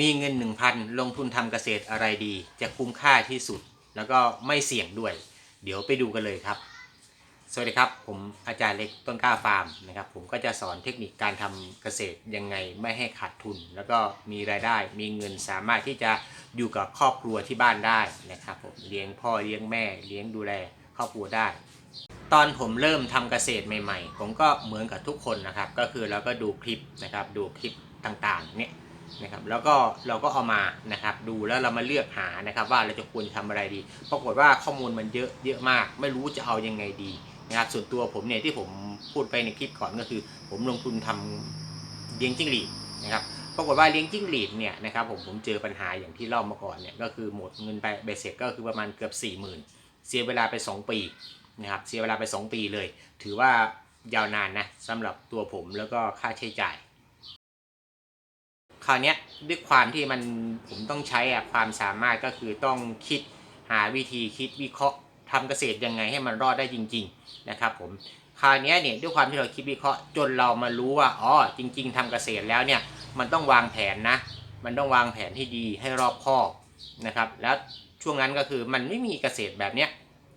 มีเงิน 1,000 ลงทุนทำเกษตรอะไรดี จะคุ้มค่าที่สุด แล้วก็ไม่เสี่ยงด้วย เดี๋ยวไปดูกันเลยครับ สวัสดีครับ ผมอาจารย์เล็กต้นกล้าฟาร์มนะครับ ผมก็จะสอนเทคนิคการทำเกษตรยังไงไม่ให้ขาดทุน แล้วก็มีรายได้ มีเงินสามารถที่จะอยู่กับครอบครัวที่บ้านได้นะครับผมเลี้ยงพ่อเลี้ยงแม่เลี้ยงดูแลครอบครัวได้ ตอนผมเริ่มทำเกษตรใหม่ ๆ ผมก็เหมือนกับทุกคนนะครับ ก็คือเราก็ดูคลิปนะครับดูคลิปต่างๆเนี่ย นะครับแล้วก็เราก็เอามานะครับดูแล้วเรามาเลือกหานะครับ ว่าเราจะควรทำอะไรดี ปรากฏว่าข้อมูลมันเยอะเยอะมาก ไม่รู้จะเอายังไงดีนะครับส่วนตัวผมเนี่ยที่ผมพูดไปในคลิปก่อนก็คือ ผมลงทุนทำเลี้ยงจิ้งหรีดนะครับปรากฏว่าเลี้ยงจิ้งหรีดเนี่ยนะครับผมผมเจอปัญหาอย่างที่เล่ามาก่อนเนี่ยก็คือหมดเงินไปเบสเสร็จก็คือประมาณเกือบ4 0,000เสียเวลาไป 2 ปีนะครับเสียเวลาไป 2 ปีเลย ถือว่ายาวนานนะสำหรับตัวผมแล้วก็ค่าใช้จ่าย ราวนี้ด้วยความที่มันผมต้องใช้อะความสามารถก็คือต้องคิดหาวิธีคิดวิเคราะห์ทำเกษตรยังไงให้มันรอดได้จริง ๆ นะครับ ผมคราวนี้เนี่ยด้วยความที่เราคิดวิเคราะห์จนเรามารู้ว่าอ๋อจริง ๆทำเกษตรแล้วเนี่ยมันต้องวางแผนนะ มันต้องวางแผนที่ดีให้รอบคอบนะครับ แล้วช่วงนั้นก็คือมันไม่มีเกษตรแบบเนี้ย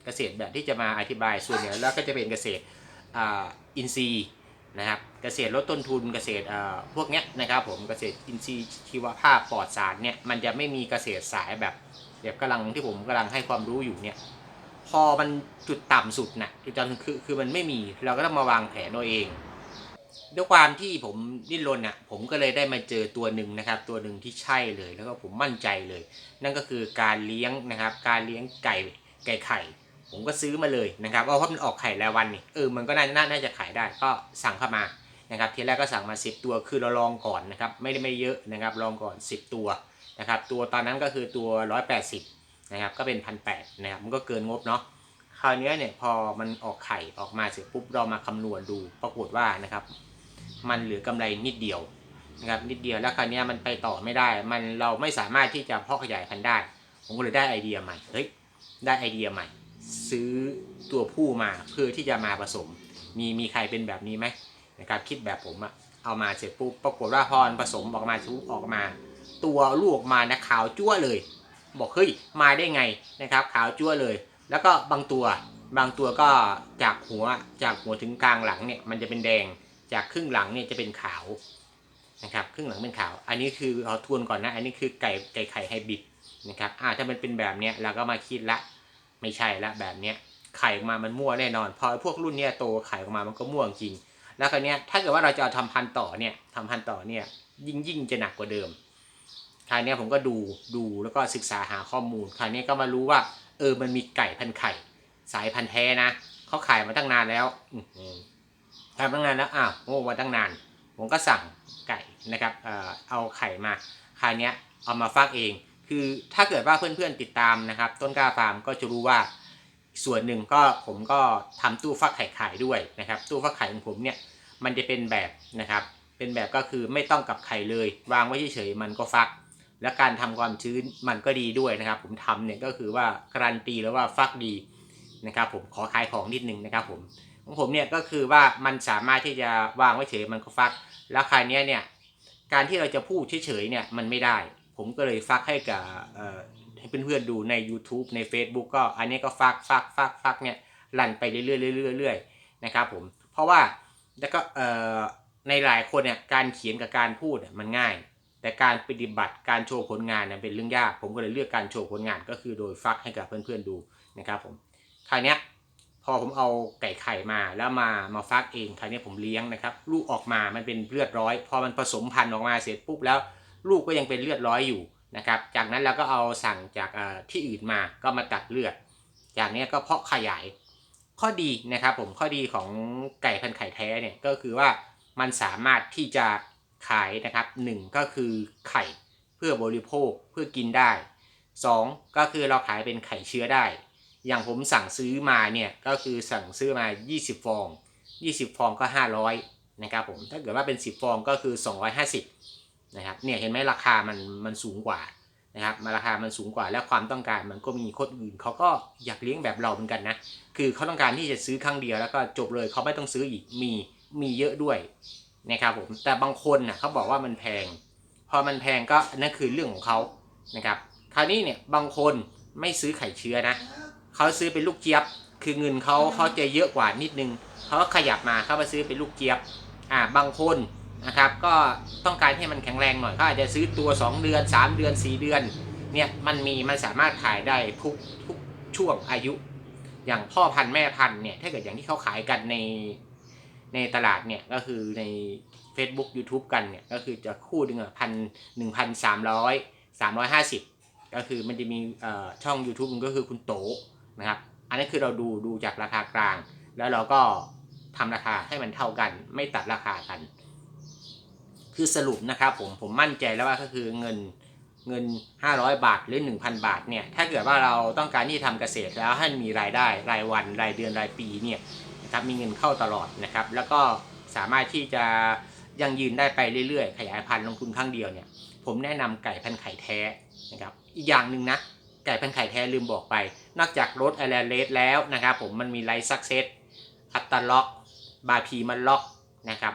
เกษตรแบบที่จะมาอธิบายส่วนใหญ่แล้วก็จะเป็นเกษตรอ่าอินทรีย์ นะครับเกษตรลดต้นทุนเกษตรพวกเนี้ยนะครับผมเกษตรอินทรีย์ชีวภาพปลอดสารเนี่ยมันจะไม่มีเกษตรสายแบบแบบกำลังที่ผมกำลังให้ความรู้อยู่เนี่ยพอมันจุดต่ำสุดนะจุดต่ำคือคือมันไม่มีเราก็ต้องมาวางแผนเอาเอง ด้วยความที่ผมดิ้นรนอะผมก็เลยได้มาเจอตัวหนึ่งนะครับ ตัวหนึ่งที่ใช่เลยแล้วก็ผมมั่นใจเลย นั่นก็คือการเลี้ยงนะครับ การเลี้ยงไก่ไก่ไข่ ผมก็ซื้อมาเลยนะครับเพราะว่ามันออกไข่รายวันนี่เออมันก็น่าน่าน่าจะขายได้ก็สั่งเข้ามานะครับทีแรกก็สั่งมา 10 ตัวคือเราลองก่อนนะครับไม่ได้ไม่เยอะนะครับลองก่อน 10 ตัวนะครับตัวตอนนั้นก็คือตัว 180นะครับก็เป็นพันแนะครับมันก็เกินงบเนาะคราวเนี้ยเนี่ยพอมันออกไข่ออกมาเสร็จปุ๊บเรามาคำนวณดูปรากฏว่านะครับมันเหลือกำไรนิดเดียวนะครับนิดเดียวแล้วคราวเนี้ยมันไปต่อไม่ได้ มันเราไม่สามารถที่จะเพาะขยายพันธุ์ได้ ผมก็เลยได้ไอเดียใหม่เฮ้ยได้ไอเดียใหม่ ซื้อตัวผู้มาเพื่อที่จะมาผสม มีมีใครเป็นแบบนี้ไหมนะครับคิดแบบผมอะเอามาเสร็จปุ๊บปรากฏว่าพอผสมออกมาชุออกมา ตัวลูกออกมานะขาวจั่วเลย บอกเฮ้ยมาได้ไงนะครับขาวจั่วเลย แล้วก็บางตัวบางตัวก็จากหัวจากหัวถึงกลางหลังเนี่ยมันจะเป็นแดงจากครึ่งหลังเนี่ยจะเป็นขาวนะครับครึ่งหลังเป็นขาว อันนี้คือเอาทวนก่อนนะ อันนี้คือไก่ไก่ไข่ไฮบริดนะครับอ่าถ้ามันเป็นแบบเนี้ยเราก็มาคิดละ ไม่ใช่ละแบบเนี้ยไข่ออกมามันมั่วแน่นอน พอพวกรุ่นเนี้ยโตไข่ออกมามันก็มั่วจริง แล้วคราวเนี้ยถ้าเกิดว่าเราจะเอาทำพันต่อเนี่ยทำพันต่อเนี่ยยิ่งยิ่งจะหนักกว่าเดิมคราวเนี้ยผมก็ดูดูแล้วก็ศึกษาหาข้อมูลคราวเนี้ยก็มารู้ว่า เออมันมีไก่พันไข่ สายพันธุ์แท้นะเขาขายมาตั้งนานแล้วอื้อหือขายมาตั้งนานแล้วอ้าวโง่มาตั้งนาน ผมก็สั่งไก่นะครับเอ่อเอาไข่มาคราวเนี้ยเอามาฟักเอง คือถ้าเกิดว่าเพื่อนๆติดตามนะครับ ต้นกล้าฟาร์มก็จะรู้ว่าส่วนหนึ่งก็ผมก็ทำตู้ฟักไข่ขายด้วยนะครับ ตู้ฟักไข่ของผมเนี่ยมันจะเป็นแบบนะครับ เป็นแบบก็คือไม่ต้องกับไข่เลย วางไว้เฉยๆมันก็ฟัก และการทำความชื้นมันก็ดีด้วยนะครับ ผมทำเนี่ยก็คือว่าการันตีแล้วว่าฟักดีนะครับ ผมขอขายของนิดนึงนะครับ ผมของผมเนี่ยก็คือว่ามันสามารถที่จะวางไว้เฉยมันก็ฟัก แล้วคราวนี้เนี่ยการที่เราจะพูดเฉยๆเนี่ยมันไม่ได้ ผมก็เลยฟักให้กับเอ่อให้เพื่อนๆดูใน YouTube ใน Facebook ก็อันนี้ก็ฟักฟักฟักฟักเนี่ยรันไปเรื่อยๆเรื่อยๆเรื่อยๆนะครับผมเพราะว่าแล้วก็ในหลายคนเนี่ยการเขียนกับการพูดมันง่าย แต่การปฏิบัติการโชว์ผลงานเนี่ยเป็นเรื่องยาก ผมก็เลยเลือกการโชว์ผลงานก็คือโดยฟักให้กับเพื่อนๆดูนะครับผมคราวเนี้ยพอผมเอาไก่ไข่มาแล้วมามาฟักเองคราวเนี้ยผมเลี้ยงนะครับ ลูกออกมามันเป็นเลือดร้อย พอมันผสมพันธุ์ออกมาเสร็จปุ๊บแล้ว ลูกก็ยังเป็นเลือดร้อยอยู่นะครับ จากนั้นเราก็เอาสั่งจากที่อื่นมาก็มาตัดเลือด จากนี้ก็เพาะขยาย ข้อดีนะครับผมข้อดีของไก่พันไข่แท้เนี่ยก็คือว่ามันสามารถที่จะขายนะครับหนึ่งก็คือไข่เพื่อบริโภคเพื่อกินได้สองก็คือเราขายเป็นไข่เชื้อได้ อย่างผมสั่งซื้อมาเนี่ยก็คือสั่งซื้อมา 20 ฟอง 20 ฟองก็ 500นะครับผมถ้าเกิดว่าเป็น 10 ฟองก็คือ 250 นะครับเนี่ยเห็นไหมราคามันมันสูงกว่านะครับมาราคามันสูงกว่าและความต้องการมันก็มีคนอื่นเขาก็อยากเลี้ยงแบบเราเหมือนกันนะคือเขาต้องการที่จะซื้อครั้งเดียวแล้วก็จบเลยเขาไม่ต้องซื้ออีกมีมีเยอะด้วยนะครับผมแต่บางคนน่ะเขาบอกว่ามันแพง พอมันแพงก็นั่นคือเรื่องของเขานะครับคราวนี้เนี่ยบางคนไม่ซื้อไข่เชื้อนะเขาซื้อเป็นลูกเจี๊ยบ คือเงินเขาเขาจะเยอะกว่านิดนึงเขาก็ขยับมาเขามาซื้อเป็นลูกเจี๊ยบอ่าบางคน นะครับ ก็ต้องการให้มันแข็งแรงหน่อยเขาอาจจะซื้อตัว 2 เดือน 3 เดือน 4 เดือนเนี่ยมันมีมันสามารถขายได้ทุกทุกช่วงอายุ อย่างพ่อพันธุ์แม่พันธุ์เนี่ยถ้าเกิดอย่างที่เขาขายกันในในตลาดเนี่ยก็คือใน Facebook YouTube กันเนี่ยก็คือจะคู่หนึ่งพันหนึ่งพันสามร้อยสามร้อยห้าสิบก็คือมันจะมีช่อง YouTube มันก็คือคุณโตนะครับ อันนี้คือเราดูดูจากราคากลาง แล้วเราก็ทำราคาให้มันเท่ากัน ไม่ตัดราคากัน คือสรุปนะครับผมผมมั่นใจแล้วว่าก็คือเงินเงิน 500 บาทหรือ 1,000 บาทเนี่ยถ้าเกิดว่าเราต้องการที่ทำเกษตรแล้วให้มีรายได้รายวันรายเดือนรายปีเนี่ยนะครับมีเงินเข้าตลอดนะครับ แล้วก็สามารถที่จะยังยืนได้ไปเรื่อยๆ ขยายพันธุ์ลงทุนครั้งเดียวเนี่ยผมแนะนำไก่พันธุ์ไข่แท้นะครับอีกอย่างหนึ่งนะไก่พันธุ์ไข่แท้ลืมบอกไป นอกจากรถไอแลนเลสแล้วนะครับผมมันมีไลท์ซักเซสอัตตล็อกบาพีมันล็อกนะครับ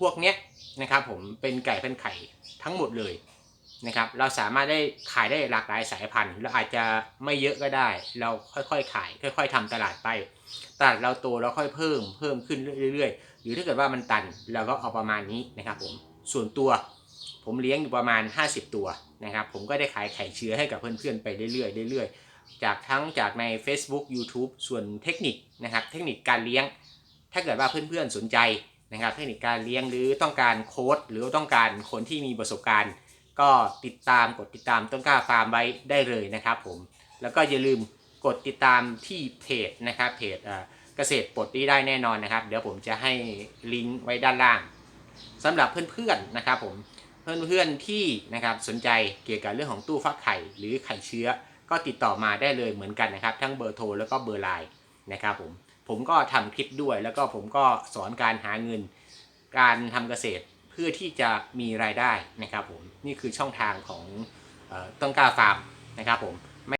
พวกเนี้ย นะครับผมเป็นไก่เป็นไข่ทั้งหมดเลยนะครับเราสามารถได้ขายได้หลากหลายสายพันธุ์เราอาจจะไม่เยอะก็ได้ เราค่อยๆขาย ค่อย ๆทำตลาดไปตลาดเราโตเราค่อยเพิ่มเพิ่มขึ้นเรื่อยๆ หรือถ้าเกิดว่ามันตันเราก็เอาประมาณนี้นะครับผมส่วนตัวผมเลี้ยงอยู่ประมาณ 50 ตัวนะครับผมก็ได้ขายไข่เชื้อให้กับเพื่อนๆไปเรื่อยๆเรื่อยๆ จากทั้งจากใน Facebook YouTube ส่วนเทคนิคนะครับเทคนิคการเลี้ยง ถ้าเกิดว่าเพื่อนๆสนใจ นะครับเทคนิคการเลี้ยงหรือต้องการโค้ดหรือต้องการคนที่มีประสบการณ์ ก็ติดตามกดติดตามต้นกล้าฟาร์มไว้ได้เลยนะครับผมแล้วก็อย่าลืมกดติดตามที่เพจนะครับเพจเกษตรปลดนี้ได้แน่นอนนะครับ เดี๋ยวผมจะให้ลิงก์ไว้ด้านล่างสำหรับเพื่อนๆนะครับผมเพื่อนๆที่นะครับสนใจเกี่ยวกับเรื่องของตู้ฟักไข่หรือไข่เชื้อ ก็ติดต่อมาได้เลยเหมือนกันนะครับ ทั้งเบอร์โทรแล้วก็เบอร์ไลน์นะครับผม ผมก็ทำคลิปด้วย แล้วก็ผมก็สอนการหาเงิน การทำเกษตรเพื่อที่จะมีรายได้นะครับผมนี่คือช่องทางของออต้นกล้าฟาร์มนะครับผม